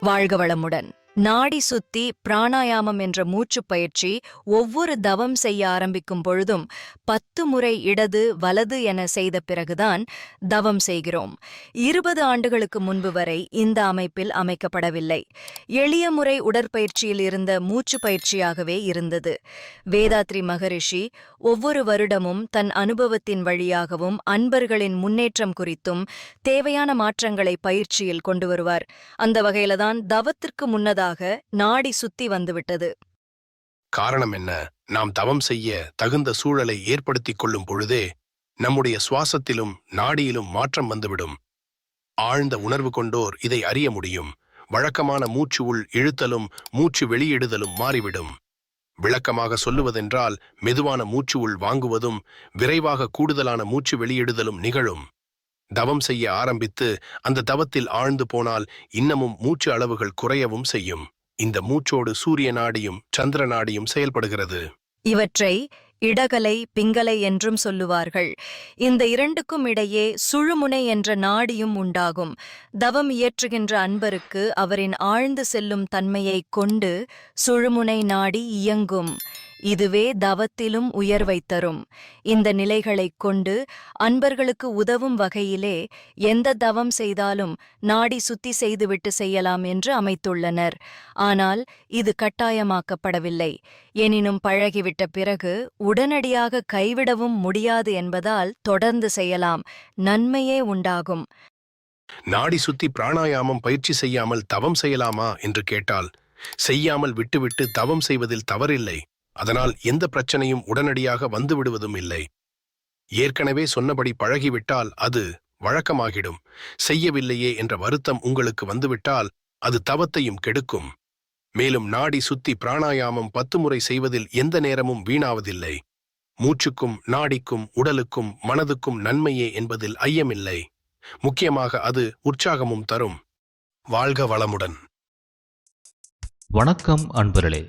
வாழ்க வளமுடன். நாடி சுத்தி பிராணாயாமம் என்ற மூச்சுப் பயிற்சி ஒவ்வொரு தவம் செய்ய ஆரம்பிக்கும் பொழுதும் பத்து முறை இடது வலது என செய்த பிறகுதான் தவம் செய்கிறோம். இருபது ஆண்டுகளுக்கு முன்பு வரை இந்த அமைப்பில் அமைக்கப்படவில்லை. எளிய முறை உடற்பயிற்சியில் இருந்த மூச்சு பயிற்சியாகவே இருந்தது. வேதாத்ரி மகரிஷி ஒவ்வொரு வருடமும் தன் அனுபவத்தின் வழியாகவும் அன்பர்களின் முன்னேற்றம் குறித்தும் தேவையான மாற்றங்களை பயிற்சியில் கொண்டு வருவார். அந்த வகையில்தான் தவத்திற்கு முன்னதாக நாடி சுத்தி வந்துவிட்டது. காரணம் என்ன? நாம் தவம் செய்ய தகுந்த சூழலை ஏற்படுத்திக் கொள்ளும் பொழுதே நம்முடைய சுவாசத்திலும் நாடியிலும் மாற்றம் வந்துவிடும். ஆழ்ந்த உணர்வு கொண்டோர் இதை அறிய முடியும். வழக்கமான மூச்சு உள் இழுத்தலும் மூச்சு வெளியிடுதலும் மாறிவிடும். விளக்கமாக சொல்லுவதென்றால் மெதுவான மூச்சு உள் வாங்குவதும் விரைவாக கூடுதலான மூச்சு வெளியிடுதலும் நிகழும். தவம் செய்ய ஆரம்பித்து அந்த தவத்தில் ஆழ்ந்து போனால் இன்னமும் மூச்சு அளவுகள் குறையவும் செய்யும். இந்த மூச்சோடு சூரிய நாடியும் சந்திர நாடியும் செயல்படுகிறது. இவற்றை இடகலை பிங்கலை என்றும் சொல்லுவார்கள். இந்த இரண்டுக்கும் இடையே சுழுமுனை என்ற நாடியும் உண்டாகும். தவம் இயற்றுகின்ற அன்பருக்கு அவரின் ஆழ்ந்து செல்லும் தன்மையை கொண்டு சுழுமுனை நாடி இயங்கும். இதுவே தவத்திலும் உயர்வை தரும். இந்த நிலைகளைக் கொண்டு அன்பர்களுக்கு உதவும் வகையிலே எந்த தவம் செய்தாலும் நாடி சுத்தி செய்துவிட்டு செய்யலாம் என்று அமைத்துள்ளனர். ஆனால் இது கட்டாயமாக்கப்படவில்லை. எனினும் பழகிவிட்ட பிறகு உடனடியாக கைவிடவும் முடியாது என்பதால் தொடர்ந்து செய்யலாம். நன்மையே உண்டாகும். நாடி சுத்தி பிராணாயாமம் பயிற்சி செய்யாமல் தவம் செய்யலாமா? என்று கேட்டால் செய்யாமல் விட்டுவிட்டு தவம் செய்வதில் தவறில்லை. அதனால் எந்த பிரச்சனையும் உடனடியாக வந்துவிடுவதும் இல்லை. ஏற்கனவே சொன்னபடி பழகிவிட்டால் அது வழக்கமாகிடும். செய்யவில்லையே என்ற வருத்தம் உங்களுக்கு வந்துவிட்டால் அது தவத்தையும் கெடுக்கும். மேலும் நாடி சுத்தி பிராணாயாமம் பத்து முறை செய்வதில் எந்த நேரமும் வீணாவதில்லை. மூச்சுக்கும் நாடிக்கும் உடலுக்கும் மனதுக்கும் நன்மையே என்பதில் ஐயமில்லை. முக்கியமாக அது உற்சாகமும் தரும். வாழ்க வளமுடன். வணக்கம் அன்பர்களே.